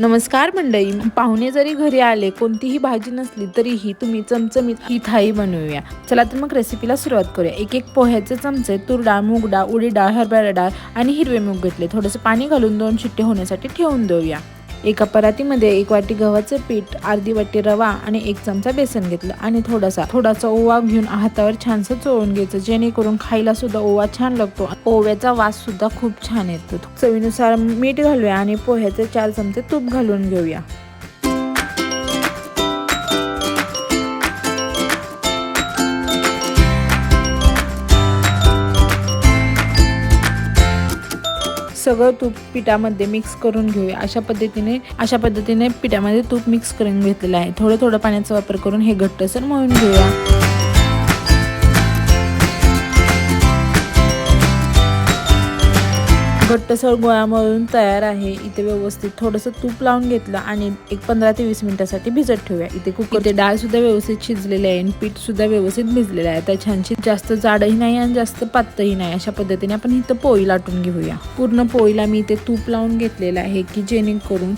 नमस्कार मंडळी. पाहुणे जरी घरी आले कोणतीही भाजी नसली तरीही तुम्ही चमचमीत ही थाळी बनवूया. चला तर मग रेसिपीला सुरुवात करूया. एक एक पोह्याचे चमचे तूर डाळ मूग डाळ उडी डाळ हरभरा डाळ आणि हिरवे मूग घेतले. थोडंसं पाणी घालून दोन शिट्टे होण्यासाठी ठेवून देऊया. एका परातीमध्ये एक वाटी गव्हाचं पीठ अर्धी वाटी रवा आणि एक चमचा बेसन घेतलं आणि थोडासा थोडासा ओवा घेऊन हातावर छानसं चोळून घ्यायचं जेणेकरून खायला सुद्धा ओवा छान लागतो. ओव्याचा वास सुद्धा खूप छान येतो. चवीनुसार मीठ घालूया आणि पोह्याचे चार चमचे तूप घालून घेऊया. सगळं तूप पिठामध्ये मिक्स करून घेऊया. अशा पद्धतीने अशा पद्धतीने पिठामध्ये तूप मिक्स करून घेतलेलं आहे. थोडं थोडं पाण्याचा वापर करून हे घट्टसर मळून घेऊया. घट्टसर गोळा मळून तयार आहे. इथे व्यवस्थित थोडंसं तूप लावून घेतलं आणि एक पंधरा ते वीस मिनिटासाठी भिजत ठेवूया. इथे कुकर ते डाळ सुद्धा व्यवस्थित शिजलेली आहे आणि पीठ सुद्धा व्यवस्थित भिजलेलं आहे. त्या छानशी जास्त जाडही नाही आणि जास्त पातळही नाही. अशा पद्धतीने आपण इथं पोळी लाटून घेऊया. पूर्ण पोळीला मी इथे तूप लावून घेतलेलं आहे की जेणेकरून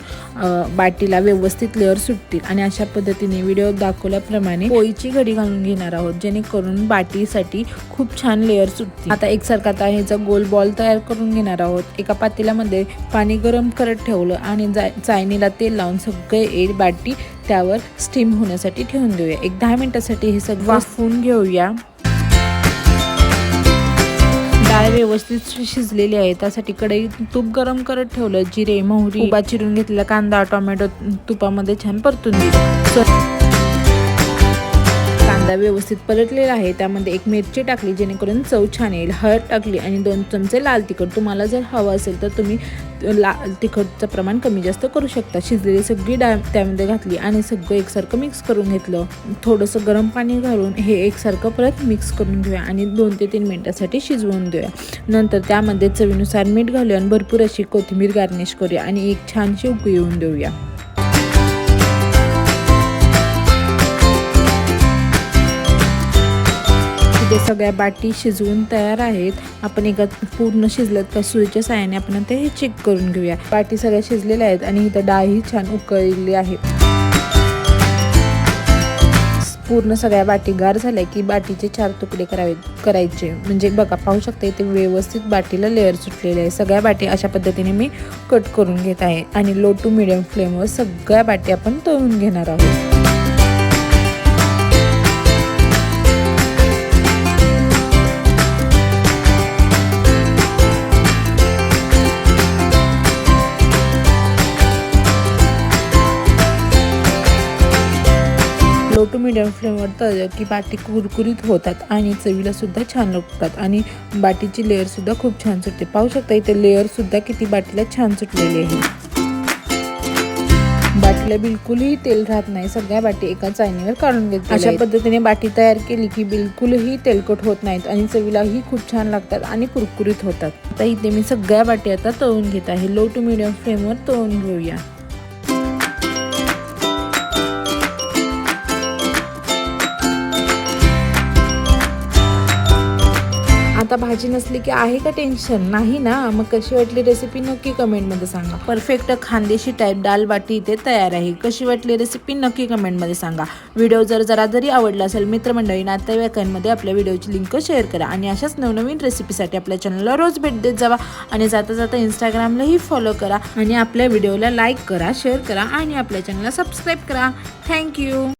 बाटीला व्यवस्थित लेअर सुटतील. आणि अशा पद्धतीने व्हिडिओ दाखवल्याप्रमाणे पोळीची घडी घालून घेणार आहोत. जेणेकरून बाटीसाठी खूप छान लेअर सुटतील. आता एकसारखा आता ह्याचा गोल बॉल तयार करून घेणार आहोत एका पातेल्यामध्ये पाणी गरम करत ठेवलं आणि जा- चायनीला तेल लावून सगळे एक बाटी त्यावर स्टीम होण्यासाठी ठेवून देऊया. एक दहा मिनिटासाठी हे सगळं वाफवून घेऊया. डाळ व्यवस्थित शिजलेली आहे. त्यासाठी कढईत तूप गरम करत ठेवलं जिरे मोहरी उभा चिरून घेतलेला कांदा टोमॅटो तुपामध्ये छान परतून दिलं कांदा व्यवस्थित परतलेला आहे. त्यामध्ये एक मिरची टाकली जेणेकरून चव छान येईल. हळद टाकली आणि दोन चमचे लाल तिखट. तुम्हाला जर हवं असेल तर तुम्ही लाल तिखटचं प्रमाण कमी जास्त करू शकता. शिजलेली सगळी डाळ त्यामध्ये घातली आणि सगळं एकसारखं मिक्स करून घेतलं. थोडंसं गरम पाणी घालून हे एकसारखं परत मिक्स करून घेऊया आणि दोन ते तीन मिनटासाठी शिजवून देऊया. नंतर त्यामध्ये चवीनुसार मीठ घालूया आणि भरपूर अशी कोथिंबीर गार्निश करूया आणि एक छानशी उकळी येऊन देऊया. सगळ्या बाटी शिजवून तयार आहेत. आपण एका पूर्ण शिजल्यात का सुईच्या साहाय्याने आपण ते चेक करून घेऊया. बाटी सगळ्या शिजलेल्या आहेत आणि इथं डाळही छान उकळलेली आहे. पूर्ण सगळ्या बाटी गार झाल्या की बाटीचे चार तुकडे करावे करायचे. म्हणजे बघा पाहू शकता इथे व्यवस्थित बाटीला लेअर सुटलेले आहे. सगळ्या बाटी अशा पद्धतीने मी कट करून घेत आहे. आणि लो टू मिडियम फ्लेमवर सगळ्या बाटी आपण तळून घेणार आहोत. लो टू मिडियम फ्लेमवर तळलं की बाटी कुरकुरीत होतात आणि चवीला सुद्धा छान लागतात. आणि बाटीची लेअर सुद्धा खूप छान सुटते. पाहू शकता इथे लेअर सुद्धा किती बाटीला छान सुटलेली आहे. बाटीला बिलकुलही तेल राहत नाही. सगळ्या बाटी एका चायनीवर काढून घेतल्या अशा पद्धतीने बाटी तयार केली की बिलकुलही तेलकट होत नाहीत आणि चवीलाही खूप छान लागतात आणि कुरकुरीत होतात. आता इथे मी सगळ्या बाटी आता तळून घेत आहे. लो टू मिडियम फ्लेमवर तळून घेऊया. आता भाजी नसली की आहे का टेन्शन नाही ना. मग कशी वाटली रेसिपी नक्की कमेंटमध्ये सांगा. परफेक्ट खानदेशी टाईप दाल बाटी इथे तयार आहे. कशी वाटली रेसिपी नक्की कमेंटमध्ये सांगा. व्हिडिओ जर जरा जरी आवडला असेल मित्रमंडळी नातेवाईकांमध्ये आपल्या व्हिडिओची लिंक शेअर करा आणि अशाच नवनवीन रेसिपीसाठी आपल्या चॅनलला रोज भेट देत जावा. आणि जाता जाता इंस्टाग्रामलाही फॉलो करा. आणि आपल्या व्हिडिओला लाईक करा शेअर करा आणि आपल्या चॅनलला सबस्क्राईब करा. थँक्यू